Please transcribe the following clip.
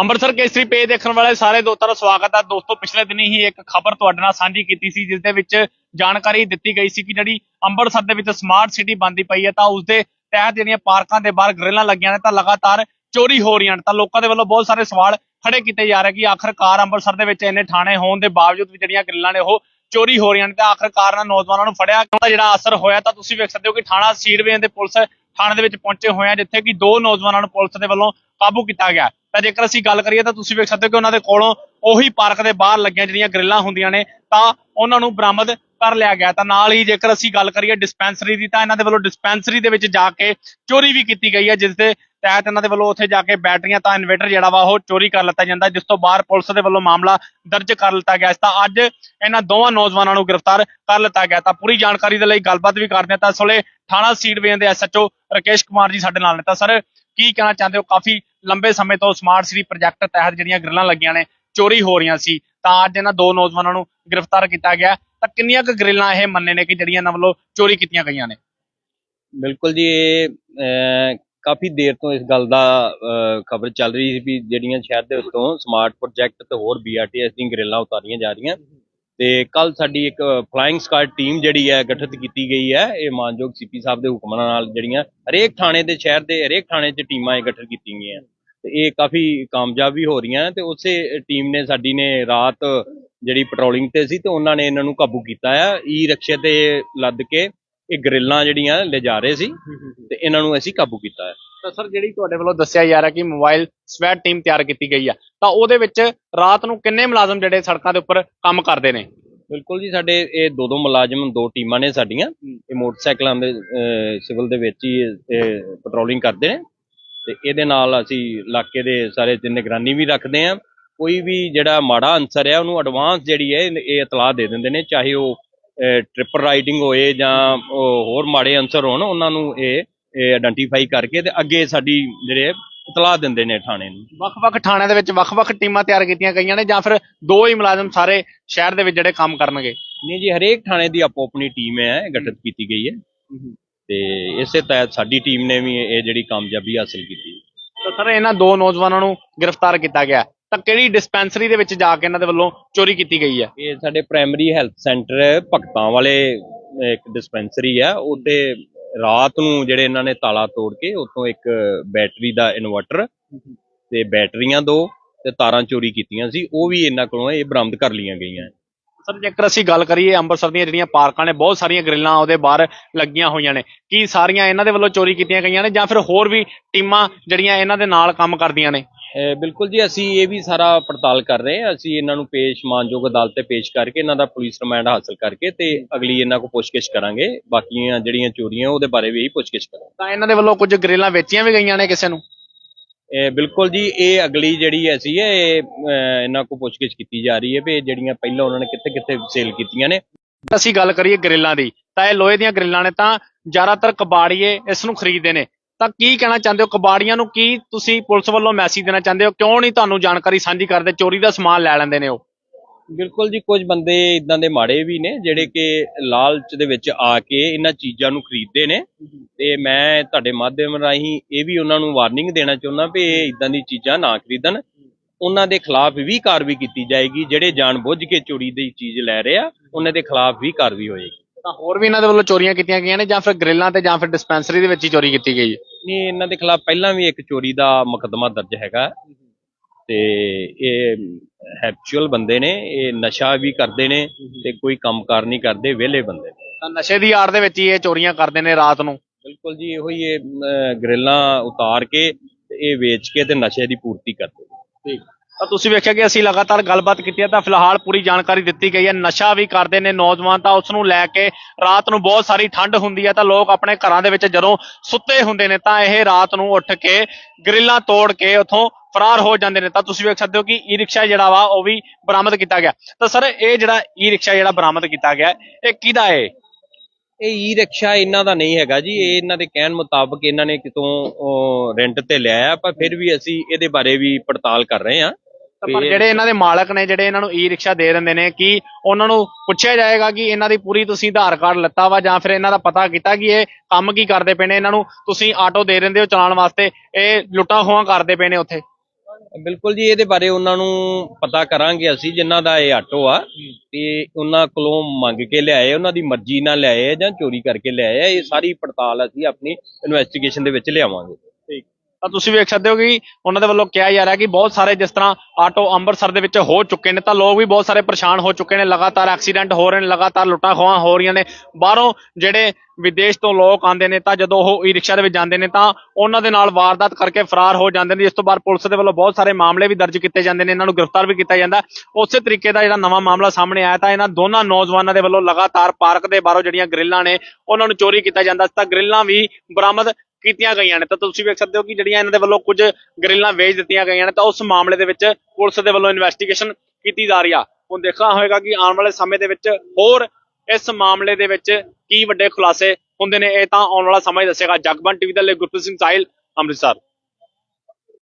ਅੰਮ੍ਰਿਤਸਰ ਕੇਸਰੀ page ਦੇਖਣ ਵਾਲੇ ਸਾਰੇ ਦੋਸਤਾਂ ਦਾ ਸਵਾਗਤ ਹੈ ਦੋਸਤੋ, ਪਿਛਲੇ ਦਿਨੀ ਹੀ ਇੱਕ ਖਬਰ ਤੁਹਾਡੇ ਨਾਲ ਸਾਂਝੀ ਕੀਤੀ ਸੀ ਜਿਸ ਦੇ ਵਿੱਚ ਜਾਣਕਾਰੀ ਦਿੱਤੀ ਗਈ ਸੀ ਕਿ ਜਿਹੜੀ ਅੰਮ੍ਰਿਤਸਰ ਦੇ ਵਿੱਚ ਸਮਾਰਟ ਸਿਟੀ ਬਣਦੀ ਪਈ ਹੈ, ਤਾਂ ਉਸ ਦੇ ਤਹਿਤ ਜਿਹੜੀਆਂ ਪਾਰਕਾਂ ਦੇ ਬਾਹਰ ਗ੍ਰਿਲਾਂ ਲੱਗੀਆਂ ਨੇ, ਤਾਂ ਲਗਾਤਾਰ ਚੋਰੀ ਹੋ ਰਹੀਆਂ ਨੇ। ਤਾਂ ਲੋਕਾਂ ਦੇ ਵੱਲੋਂ ਬਹੁਤ ਸਾਰੇ ਸਵਾਲ ਖੜੇ ਕੀਤੇ ਜਾ ਰਹੇ ਕਿ ਆਖਰਕਾਰ ਅੰਮ੍ਰਿਤਸਰ ਦੇ ਵਿੱਚ ਇੰਨੇ ਥਾਣੇ ਹੋਣ ਦੇ ਬਾਵਜੂਦ ਵੀ ਜਿਹੜੀਆਂ ਗ੍ਰਿਲਾਂ ਨੇ, ਉਹ ਚੋਰੀ ਹੋ ਰਹੀਆਂ ਨੇ ਤਾਂ ਆਖਰਕਾਰ ਨਾਲ ਨੌਜਵਾਨਾਂ ਨੂੰ ਫੜਿਆ ਕਿਉਂਕਿ ਜਿਹੜਾ ਅਸਰ ਹੋਇਆ ਤਾਂ ਤੁਸੀਂ ਵੇਖ ਸਕਦੇ ਹੋ ਕਿ ਥਾਣਾ ਸੀੜਵੇਂ ਦੇ ਪੁਲਿਸ ਥਾਣੇ ਦੇ ਵਿੱਚ ਪਹੁੰਚੇ ਹੋਏ ਆ, ਜਿੱਥੇ ਕਿ ਦੋ ਨੌਜਵਾਨਾਂ ਨੂੰ ਪੁਲਿਸ ਦੇ ਵੱਲੋਂ ਕਾਬੂ ਕੀਤਾ ਗਿਆ। ਤਾਂ ਜੇਕਰ ਅਸੀਂ ਗੱਲ ਕਰੀਏ ਤਾਂ ਤੁਸੀਂ ਵੇਖ ਸਕਦੇ ਹੋ ਕਿ ਉਹਨਾਂ ਦੇ ਕੋਲੋਂ ਉਹੀ ਪਾਰਕ ਦੇ ਬਾਹਰ ਲੱਗੀਆਂ ਜਿਹੜੀਆਂ ਗ੍ਰਿਲਾਂ ਹੁੰਦੀਆਂ ਨੇ, ਤਾਂ ਉਹਨਾਂ ਨੂੰ ਬਰਾਮਦ ਕਰ ਲਿਆ ਗਿਆ। ਤਾਂ ਨਾਲ ਹੀ ਜੇਕਰ ਅਸੀਂ ਗੱਲ ਕਰੀਏ ਡਿਸਪੈਂਸਰੀ ਦੀ, ਤਾਂ ਇਹਨਾਂ ਦੇ ਵੱਲੋਂ ਡਿਸਪੈਂਸਰੀ ਦੇ ਵਿੱਚ ਜਾ ਕੇ ਚੋਰੀ ਵੀ ਕੀਤੀ ਗਈ ਹੈ, ਜਿਸ ਦੇ ਤਹਿਤ ਇਹਨਾਂ ਦੇ ਵੱਲੋਂ ਉੱਥੇ ਜਾ ਕੇ ਬੈਟਰੀਆਂ ਤਾਂ ਇਨਵੇਟਰ ਜਿਹੜਾ ਵਾ ਉਹ ਚੋਰੀ ਕਰ ਲਿੱਤਾ ਜਾਂਦਾ, ਜਿਸ ਤੋਂ ਬਾਅਦ ਪੁਲਿਸ ਦੇ ਵੱਲੋਂ ਮਾਮਲਾ ਦਰਜ ਕਰ ਲਿੱਤਾ ਗਿਆ। ਇਸ ਤਾਂ ਅੱਜ ਇਹਨਾਂ ਦੋਵਾਂ ਨੌਜਵਾਨਾਂ ਨੂੰ ਗ੍ਰਿਫਤਾਰ ਕਰ ਲਿੱਤਾ ਗਿਆ। ਤਾਂ ਪੂਰੀ ਜਾਣਕਾਰੀ ਦੇ ਲਈ ਗੱਲਬਾਤ ਵੀ ਕਰਦੇ ਹਾਂ। ਤਾਂ ਇਸ ਵੇਲੇ ਥਾਣਾ ਸੀਡਵੇਨ ਦੇ ਐਸਐਚਓ ਰਕੇਸ਼ ਕੁਮਾਰ ਜੀ ਸਾਡੇ ਨਾਲ ਨੇ। ਤਾਂ ਸਰ, ਕੀ ਕਹਿਣਾ ਚਾਹੁੰਦੇ ਹੋ? ਕਾਫੀ ਲੰਬੇ ਸਮੇਂ ਤੋਂ ਸਮਾਰਟ ਸਿਟੀ ਪ੍ਰੋਜੈਕਟ ਤਹਿਤ ਜਿਹੜੀਆਂ ਗ੍ਰਿਲਾਂ ਲੱਗੀਆਂ ਨੇ, ਚੋਰੀ ਹੋ ਰਹੀਆਂ ਸੀ। ਤਾਂ ਅੱਜ ਇਹਨਾਂ ਦੋ ਨੌਜਵਾਨਾਂ ਨੂੰ ਗ੍ਰਿਫਤਾਰ ਕੀਤਾ ਗਿਆ। ਤਾਂ ਕਿੰਨੀਆਂ ਕੁ ਗ੍ਰਿਲਾਂ ਇਹ ਮੰਨੇ ਨੇ ਕਿ ਜਿਹੜੀਆਂ ਇਹਨਾਂ ਵੱਲੋਂ ਚੋਰੀ ਕੀਤੀਆਂ ਗਈਆਂ ਨੇ? ਬਿਲਕੁਲ ਜੀ ਇਹ ਅਹ, ਕਾਫੀ ਦੇਰ ਤੋਂ ਇਸ ਗੱਲ ਦਾ ਖਬਰ ਚੱਲ ਰਹੀ ਸੀ ਵੀ ਜਿਹੜੀਆਂ ਸ਼ਹਿਰ ਦੇ ਉੱਤੋਂ ਸਮਾਰਟ ਪ੍ਰੋਜੈਕਟ ਤੇ ਹੋਰ ਬੀਆਰਟੀਐਸ ਦੀਆਂ ਗ੍ਰਿਲਾਂ ਉਤਾਰੀਆਂ ਜਾ ਰਹੀਆਂ ਤੇ ਕੱਲ ਸਾਡੀ ਇੱਕ ਫਲਾਈਂਗ ਸਕਾਡ ਟੀਮ ਜਿਹੜੀ ਹੈ ਗਠਿਤ ਕੀਤੀ ਗਈ ਹੈ ਇਹ ਮਾਨਯੋਗ ਸੀਪੀ ਸਾਹਿਬ ਦੇ ਹੁਕਮਾਂ ਨਾਲ ਜਿਹੜੀਆਂ ਹਰੇਕ ਥਾਣੇ ਦੇ ਸ਼ਹਿਰ ਦੇ ਹਰੇਕ ਥਾਣੇ 'ਚ ਟੀਮਾਂ ਇਹ ਗਠਿਤ ਕੀਤੀਆਂ ਗਈਆਂ। ਤੇ ਇਹ ਕਾਫੀ ਕਾਮਯਾਬ ਵੀ ਹੋ ਰਹੀਆਂ ਤੇ ਉਸੇ ਟੀਮ ਨੇ ਸਾਡੀ ਨੇ ਰਾਤ ਜਿਹੜੀ ਪੈਟਰੋਲਿੰਗ ਤੇ ਸੀ ਤੇ ਉਹਨਾਂ ਨੇ ਇਹਨਾਂ ਨੂੰ ਕਾਬੂ ਕੀਤਾ ਆ ਈ ਰਿਕਸ਼ੇ ਤੇ ਲੱਦ ਕੇ ਇਹ ਗ੍ਰਿਲਾਂ ਜਿਹੜੀਆਂ ਲੈ ਜਾ ਰਹੇ ਸੀ ਤੇ ਇਹਨਾਂ ਨੂੰ ਅਸੀਂ ਕਾਬੂ ਕੀਤਾ ਹੈ ਤਾਂ ਸਰ ਜਿਹੜੀ ਤੁਹਾਡੇ ਵੱਲੋਂ ਦੱਸਿਆ ਜਾ ਰਿਹਾ ਕਿ ਮੋਬਾਈਲ ਸਵੈਟ ਟੀਮ ਤਿਆਰ ਕੀਤੀ ਗਈ ਆ ਤਾਂ ਉਹਦੇ ਵਿੱਚ ਰਾਤ ਨੂੰ ਕਿੰਨੇ ਮੁਲਾਜ਼ਮ ਜਿਹੜੇ ਸੜਕਾਂ ਦੇ ਉੱਪਰ ਕੰਮ ਕਰਦੇ ਨੇ? ਬਿਲਕੁਲ ਜੀ ਸਾਡੇ ਇਹ ਦੋ ਦੋ ਮੁਲਾਜ਼ਮ ਦੋ ਟੀਮਾਂ ਨੇ ਸਾਡੀਆਂ ਇਹ ਮੋਟਰਸਾਈਕਲਾਂ ਦੇ ਸਿਵਲ ਦੇ ਵਿੱਚ ਹੀ ਪੈਟਰੋਲਿੰਗ ਕਰਦੇ ਨੇ। ਤੇ ਇਹਦੇ ਨਾਲ ਅਸੀਂ ਇਲਾਕੇ ਦੇ ਸਾਰੇ ਤੇ ਨਿਗਰਾਨੀ ਵੀ ਰੱਖਦੇ ਆ ਕੋਈ ਵੀ ਜਿਹੜਾ ਮਾੜਾ ਅਨਸਰ ਹੈ ਉਹਨੂੰ ਐਡਵਾਂਸ ਜਿਹੜੀ ਹੈ ਇਹ ਇਤਲਾਹ ਦੇ ਦਿੰਦੇ ਨੇ ਚਾਹੇ ਉਹ ਟ੍ਰਿਪਲ ਰਾਈਡਿੰਗ ਹੋਏ ਜਾਂ ਹੋਰ ਮਾੜੇ ਅਨਸਰ ਹੋਣ ਉਹਨਾਂ ਨੂੰ ਇਹ ਇਹ ਆਇਡੈਂਟੀਫਾਈ ਕਰਕੇ ਤੇ ਅੱਗੇ ਸਾਡੀ ਜਿਹੜੇ ਇਤਲਾਹ ਦਿੰਦੇ ਨੇ ਥਾਣੇ ਨੂੰ। ਵੱਖ-ਵੱਖ ਥਾਣਿਆਂ ਦੇ ਵਿੱਚ ਵੱਖ-ਵੱਖ ਟੀਮਾਂ ਤਿਆਰ ਕੀਤੀਆਂ ਗਈਆਂ ਨੇ ਜਾਂ ਫਿਰ ਦੋ ਹੀ ਮੁਲਾਜ਼ਮ ਸਾਰੇ ਸ਼ਹਿਰ ਦੇ ਵਿੱਚ ਜਿਹੜੇ ਕੰਮ ਕਰਨਗੇ? ਨਹੀਂ ਜੀ ਹਰੇਕ ਥਾਣੇ ਦੀ ਆਪੋ ਆਪਣੀ ਟੀਮ ਹੈ ਗਠਿਤ ਕੀਤੀ ਗਈ ਹੈ। ਤੇ ਇਸੇ ਤਹਿਤ ਸਾਡੀ ਟੀਮ ਨੇ ਵੀ ਇਹ ਜਿਹੜੀ ਕਾਮਯਾਬੀ ਹਾਸਲ ਕੀਤੀ। ਤਾਂ ਸਰ ਇਹਨਾਂ ਦੋ ਨੌਜਵਾਨਾਂ ਨੂੰ ਗ੍ਰਿਫਤਾਰ ਕੀਤਾ ਗਿਆ। ਤਾਂ ਕਿਹੜੀ ਡਿਸਪੈਂਸਰੀ ਦੇ ਵਿੱਚ ਜਾ ਕੇ ਇਹਨਾਂ ਦੇ ਵੱਲੋਂ ਚੋਰੀ ਕੀਤੀ ਗਈ ਹੈ? ਇਹ ਸਾਡੇ ਪ੍ਰਾਇਮਰੀ ਹੈਲਥ ਸੈਂਟਰ ਭਗਤਾਂ ਵਾਲੇ ਇੱਕ ਡਿਸਪੈਂਸਰੀ ਆ। ਉੱਥੇ ਰਾਤ ਨੂੰ ਜਿਹੜੇ ਇਹਨਾਂ ਨੇ ਤਾਲਾ ਤੋੜ ਕੇ ਉੱਥੋਂ ਇੱਕ ਬੈਟਰੀ ਦਾ ਇਨਵਰਟਰ ਤੇ ਬੈਟਰੀਆਂ ਦੋ ਤੇ ਤਾਰਾਂ ਚੋਰੀ ਕੀਤੀਆਂ ਸੀ। ਉਹ ਵੀ ਇਹਨਾਂ ਕੋਲੋਂ ਇਹ ਬਰਾਮਦ ਕਰ ਲਈਆਂ ਗਈਆਂ। ਸਰ ਜੇਕਰ ਅਸੀਂ ਗੱਲ ਕਰੀਏ ਅੰਮ੍ਰਿਤਸਰ ਦੀਆਂ ਜਿਹੜੀਆਂ ਪਾਰਕਾਂ ਨੇ ਬਹੁਤ ਸਾਰੀਆਂ ਗ੍ਰਿਲਾਂ ਉਹਦੇ ਬਾਹਰ ਲੱਗੀਆਂ ਹੋਈਆਂ ਨੇ। ਕੀ ਸਾਰੀਆਂ ਇਹਨਾਂ ਦੇ ਵੱਲੋਂ ਚੋਰੀ ਕੀਤੀਆਂ ਗਈਆਂ ਨੇ ਜਾਂ ਫਿਰ ਹੋਰ ਵੀ ਟੀਮਾਂ ਜਿਹੜੀਆਂ ਇਹਨਾਂ ਦੇ ਨਾਲ ਕੰਮ ਕਰਦੀਆਂ ਨੇ? ਬਿਲਕੁਲ ਜੀ ਅਸੀਂ ਇਹ ਵੀ ਸਾਰਾ ਪੜਤਾਲ ਕਰ ਰਹੇ ਹਾਂ। ਅਸੀਂ ਇਹਨਾਂ ਨੂੰ ਪੇਸ਼ ਮਾਨਯੋਗ ਅਦਾਲਤ ਤੇ ਪੇਸ਼ ਕਰਕੇ ਇਹਨਾਂ ਦਾ ਪੁਲਿਸ ਰਿਮਾਂਡ ਹਾਸਲ ਕਰਕੇ ਤੇ ਅਗਲੀ ਇਹਨਾਂ ਕੋ ਪੁੱਛਗਿੱਛ ਕਰਾਂਗੇ। ਬਾਕੀਆਂ ਜਿਹੜੀਆਂ ਚੋਰੀਆਂ ਉਹਦੇ ਬਾਰੇ ਵੀ ਪੁੱਛਗਿੱਛ ਕਰਾਂਗੇ। ਤਾਂ ਇਹਨਾਂ ਦੇ ਵੱਲੋਂ ਕੁਝ ਗ੍ਰਿਲਾਂ ਵੇਚੀਆਂ ਵੀ ਗਈਆਂ ਨੇ ਕਿਸੇ ਨੂੰ? ਇਹ ਬਿਲਕੁਲ ਜੀ ਇਹ ਅਗਲੀ ਜਿਹੜੀ ਐਸੀ ਹੈ ਇਹ ਅਹ, ਇਹਨਾਂ ਕੋ ਪੁੱਛਗਿੱਛ ਕੀਤੀ ਜਾ ਰਹੀ ਹੈ ਵੀ ਇਹ ਜਿਹੜੀਆਂ ਪਹਿਲਾਂ ਉਹਨਾਂ ਨੇ ਕਿੱਥੇ ਕਿੱਥੇ ਸੇਲ ਕੀਤੀਆਂ ਨੇ। ਅਸੀਂ ਗੱਲ ਕਰੀਏ ਗ੍ਰਿਲਾਂ ਦੀ ਤਾਂ ਇਹ ਲੋਹੇ ਦੀਆਂ ਗ੍ਰਿਲਾਂ ਨੇ ਤਾਂ ਜ਼ਿਆਦਾਤਰ ਕਬਾੜੀਏ ਇਸ ਨੂੰ ਖਰੀਦਦੇ ਨੇ। ਤਾਂ ਕੀ ਕਹਿਣਾ ਚਾਹੁੰਦੇ ਹੋ? ਕਬਾੜੀਆਂ ਨੂੰ ਕੀ ਤੁਸੀਂ ਪੁਲਿਸ ਵੱਲੋਂ ਮੈਸੇਜ ਦੇਣਾ ਚਾਹੁੰਦੇ ਹੋ? ਕਿਉਂ ਨਹੀਂ ਤੁਹਾਨੂੰ ਜਾਣਕਾਰੀ ਸਾਂਝੀ ਕਰਦੇ? ਚੋਰੀ ਦਾ ਸਮਾਨ ਲੈ ਲੈਂਦੇ ਨੇ ਉਹ। ਬਿਲਕੁਲ ਜੀ ਕੁਝ ਬੰਦੇ ਇਦਾਂ ਦੇ ਮਾੜੇ ਵੀ ਨੇ ਜਿਹੜੇ ਕਿ ਲਾਲਚ ਦੇ ਵਿੱਚ ਆ ਕੇ ਇਹਨਾਂ ਚੀਜ਼ਾਂ ਨੂੰ ਖਰੀਦਦੇ ਨੇ। ਤੇ ਮੈਂ ਤੁਹਾਡੇ ਮਾਧਿਅਮ ਰਾਹੀਂ ਇਹ ਵੀ ਉਹਨਾਂ ਨੂੰ ਵਾਰਨਿੰਗ ਦੇਣਾ ਚਾਹੁੰਦਾ ਵੀ ਇਹ ਇਦਾਂ ਦੀ ਚੀਜ਼ਾਂ ਨਾ ਖਰੀਦਣ। ਉਹਨਾਂ ਦੇ ਖਿਲਾਫ ਵੀ ਕਾਰਵਾਈ ਕੀਤੀ ਜਾਏਗੀ ਜਿਹੜੇ ਜਾਣਬੁੱਝ ਕੇ ਚੋਰੀ ਦੀ ਚੀਜ਼ ਲੈ ਰਹੇ ਆ ਉਹਨਾਂ ਦੇ ਖਿਲਾਫ ਵੀ ਕਾਰਵਾਈ ਹੋਏਗੀ। ਤਾਂ ਹੋਰ ਵੀ ਇਹਨਾਂ ਦੇ ਵੱਲੋਂ ਚੋਰੀਆਂ ਕੀਤੀਆਂ ਗਈਆਂ ਨੇ ਜਾਂ ਫਿਰ ਗ੍ਰਿਲਾਂ ਤੇ ਜਾਂ ਫਿਰ ਡਿਸਪੈਂਸਰੀ ਦੇ ਵਿੱਚ ਹੀ ਚੋਰੀ ਕੀਤੀ ਗਈ ਹੈ? ਨਹੀਂ ਇਹਨਾਂ ਦੇ ਖਿਲਾਫ ਪਹਿਲਾਂ ਵੀ ਇੱਕ ਚੋਰੀ ਦਾ ਮੁਕੱਦਮਾ ਦਰਜ ਹੈਗਾ। ਤੇ ਇਹ ਹੈਪਚੁਅਲ ਬੰਦੇ ਨੇ ਇਹ ਨਸ਼ਾ ਵੀ ਕਰਦੇ ਨੇ ਤੇ ਕੋਈ ਕੰਮਕਾਰ ਨਹੀਂ ਕਰਦੇ ਵਿਹਲੇ ਬੰਦੇ ਨੇ। ਤਾਂ ਨਸ਼ੇ ਦੀ ਆੜ ਦੇ ਵਿੱਚ ਹੀ ਇਹ ਚੋਰੀਆਂ ਕਰਦੇ ਨੇ ਰਾਤ ਨੂੰ? ਬਿਲਕੁਲ ਜੀ ਇਹੋ ਹੀ ਇਹ ਗਰਿੱਲਾਂ ਉਤਾਰ ਕੇ ਤੇ ਇਹ ਵੇਚ ਕੇ ਤੇ ਨਸ਼ੇ ਦੀ ਪੂਰਤੀ ਕਰਦੇ ਨੇ। ਠੀਕ। ਤਾਂ ਤੁਸੀਂ ਵੇਖਿਆ ਕਿ ਅਸੀਂ ਲਗਾਤਾਰ ਗੱਲਬਾਤ ਕੀਤੀ ਹੈ ਤਾਂ ਫਿਲਹਾਲ ਪੂਰੀ ਜਾਣਕਾਰੀ ਦਿੱਤੀ ਗਈ ਹੈ ਨਸ਼ਾ ਵੀ ਕਰਦੇ ਨੇ ਨੌਜਵਾਨ ਤਾਂ ਉਸ ਨੂੰ ਲੈ ਕੇ ਰਾਤ ਨੂੰ ਬਹੁਤ ਸਾਰੀ ਠੰਡ ਹੁੰਦੀ ਹੈ ਤਾਂ ਲੋਕ ਆਪਣੇ ਘਰਾਂ ਦੇ ਵਿੱਚ ਜਦੋਂ ਸੁੱਤੇ ਹੁੰਦੇ ਨੇ ਤਾਂ ਇਹ ਰਾਤ ਨੂੰ ਉੱਠ ਕੇ ਗ੍ਰਿਲਾਂ ਤੋੜ ਕੇ ਉਥੋਂ ਫਰਾਰ ਹੋ ਜਾਂਦੇ ਨੇ। ਤਾਂ ਤੁਸੀਂ ਵੇਖ ਸਕਦੇ ਹੋ ਕਿ ਈ ਰਿਕਸ਼ਾ ਜਿਹੜਾ ਵਾ ਉਹ ਵੀ ਬਰਾਮਦ ਕੀਤਾ ਗਿਆ। ਤਾਂ ਸਰ ਇਹ ਜਿਹੜਾ ਈ ਰਿਕਸ਼ਾ ਜਿਹੜਾ ਬਰਾਮਦ ਕੀਤਾ ਗਿਆ ਇਹ ਕਿਹਦਾ ਹੈ ਇਹ ਈ ਰਿਕਸ਼ਾ ਇਹਨਾਂ ਦਾ ਨਹੀਂ ਹੈਗਾ ਜੀ। ਇਹ ਇਹਨਾਂ ਦੇ ਕਹਿਣ ਮੁਤਾਬਕ ਇਹਨਾਂ ਨੇ ਕਿਤੋਂ ਰੈਂਟ ਤੇ ਲਿਆ ਆ ਪਰ ਫਿਰ ਵੀ ਅਸੀਂ ਇਹਦੇ ਬਾਰੇ ਵੀ ਪੜਤਾਲ ਕਰ ਰਹੇ ਹਾਂ। ਪਰ ਜਿਹੜੇ ਇਹਨਾਂ ਦੇ ਮਾਲਕ ਨੇ ਜਿਹੜੇ ਇਹਨਾਂ ਨੂੰ ਈ ਰਿਕਸ਼ਾ ਦੇ ਦਿੰਦੇ ਨੇ ਕਿ ਉਹਨਾਂ ਨੂੰ ਪੁੱਛਿਆ ਜਾਏਗਾ ਕਿ ਇਹਨਾਂ ਦੀ ਪੂਰੀ ਤੁਸੀਂ ਆਧਾਰ ਕਾਰਡ ਲੱਤਾ ਵਾ ਜਾਂ ਫਿਰ ਇਹਨਾਂ ਦਾ ਪਤਾ ਕੀਤਾ ਕਿ ਇਹ ਕੰਮ ਕੀ ਕਰਦੇ ਪਏ ਨੇ? ਇਹਨਾਂ ਨੂੰ ਤੁਸੀਂ ਆਟੋ ਦੇ ਦਿੰਦੇ ਹੋ ਚਲਾਉਣ ਵਾਸਤੇ ਇਹ ਲੁੱਟਾਂ ਖੋਹਾਂ ਕਰਦੇ ਪਏ ਨੇ ਉੱਥੇ। ਬਿਲਕੁਲ ਜੀ, ਇਹਦੇ ਬਾਰੇ ਉਹਨਾਂ ਨੂੰ ਪਤਾ ਕਰਾਂਗੇ ਅਸੀਂ, ਜਿਨ੍ਹਾਂ ਦਾ ਇਹ ਆਟੋ ਆ, ਤੇ ਉਹਨਾਂ ਕੋਲੋਂ ਮੰਗ ਕੇ ਲਿਆਏ, ਉਹਨਾਂ ਦੀ ਮਰਜ਼ੀ ਨਾਲ ਲਿਆਏ ਜਾਂ ਚੋਰੀ ਕਰਕੇ ਲਿਆਏ ਆ, ਇਹ ਸਾਰੀ ਪੜਤਾਲ ਅਸੀਂ ਆਪਣੀ ਇਨਵੈਸਟੀਗੇਸ਼ਨ ਦੇ ਵਿੱਚ ਲਿਆਵਾਂਗੇ। ਤਾਂ ਤੁਸੀਂ ਵੇਖ ਸਕਦੇ ਹੋ ਕਿ ਉਹਨਾਂ ਦੇ ਵੱਲੋਂ ਕਿਹਾ ਜਾ ਰਿਹਾ ਕਿ ਬਹੁਤ ਸਾਰੇ ਜਿਸ ਤਰ੍ਹਾਂ ਆਟੋ ਅੰਮ੍ਰਿਤਸਰ ਦੇ ਵਿੱਚ ਹੋ ਚੁੱਕੇ ਨੇ ਤਾਂ ਲੋਕ ਵੀ ਬਹੁਤ ਸਾਰੇ ਪਰੇਸ਼ਾਨ ਹੋ ਚੁੱਕੇ ਨੇ, ਲਗਾਤਾਰ ਐਕਸੀਡੈਂਟ ਹੋ ਰਹੇ ਨੇ, ਲਗਾਤਾਰ ਲੁੱਟਾਂ ਖੋਹਾਂ ਹੋ ਰਹੀਆਂ ਨੇ। ਬਾਹਰੋਂ ਜਿਹੜੇ ਵਿਦੇਸ਼ ਤੋਂ ਲੋਕ ਆਉਂਦੇ ਨੇ ਤਾਂ ਜਦੋਂ ਉਹ ਈ ਰਿਕਸ਼ਾ ਦੇ ਵਿੱਚ ਜਾਂਦੇ ਨੇ ਤਾਂ ਉਹਨਾਂ ਦੇ ਨਾਲ ਵਾਰਦਾਤ ਕਰਕੇ ਫਰਾਰ ਹੋ ਜਾਂਦੇ ਨੇ। ਇਸ ਤੋਂ ਬਾਅਦ ਪੁਲਿਸ ਦੇ ਵੱਲੋਂ ਬਹੁਤ ਸਾਰੇ ਮਾਮਲੇ ਵੀ ਦਰਜ ਕੀਤੇ ਜਾਂਦੇ ਨੇ, ਇਹਨਾਂ ਨੂੰ ਗ੍ਰਿਫਤਾਰ ਵੀ ਕੀਤਾ ਜਾਂਦਾ। ਉਸੇ ਤਰੀਕੇ ਦਾ ਜਿਹੜਾ ਨਵਾਂ ਮਾਮਲਾ ਸਾਹਮਣੇ ਆਇਆ ਤਾਂ ਇਹਨਾਂ ਦੋਨਾਂ ਨੌਜਵਾਨਾਂ ਦੇ ਵੱਲੋਂ ਲਗਾਤਾਰ ਪਾਰਕ ਦੇ ਬਾਹਰੋਂ ਜਿਹੜੀਆਂ ਗ੍ਰਿਲਾਂ ਨੇ, ਉਹਨਾਂ ਨੂੰ ਚੋਰੀ ਕੀਤਾ ਜਾਂਦਾ ਤਾਂ ਗ੍ਰਿਲਾਂ ਵੀ ਬਰਾਮਦ ਕੀਤੀਆਂ ਗਈਆਂ ਨੇ। ਤਾਂ ਤੁਸੀਂ ਵੇਖ ਸਕਦੇ ਹੋ ਕਿ ਜਿਹੜੀਆਂ ਇਹਨਾਂ ਦੇ ਵੱਲੋਂ ਕੁਝ ਗ੍ਰਿਲਾਂ ਵੇਚ ਦਿੱਤੀਆਂ ਗਈਆਂ ਨੇ, ਤਾਂ ਉਸ ਮਾਮਲੇ ਦੇ ਵਿੱਚ ਪੁਲਿਸ ਦੇ ਵੱਲੋਂ ਇਨਵੈਸਟੀਗੇਸ਼ਨ ਕੀਤੀ ਜਾ ਰਹੀ ਆ। ਹੁਣ ਦੇਖਣਾ ਹੋਏਗਾ ਕਿ ਆਉਣ ਵਾਲੇ ਸਮੇਂ ਦੇ ਵਿੱਚ ਹੋਰ ਇਸ ਮਾਮਲੇ ਦੇ ਵਿੱਚ ਕੀ ਵੱਡੇ ਖੁਲਾਸੇ ਹੁੰਦੇ ਨੇ, ਇਹ ਤਾਂ ਆਉਣ ਵਾਲਾ ਸਮਾਂ ਹੀ ਦੱਸੇਗਾ। ਜਗਬਨ ਟੀਵੀ ਦੇ ਲਈ ਗੁਰਪ੍ਰੀਤ ਸਿੰਘ ਸਾਹਿਲ, ਅੰਮ੍ਰਿਤਸਰ।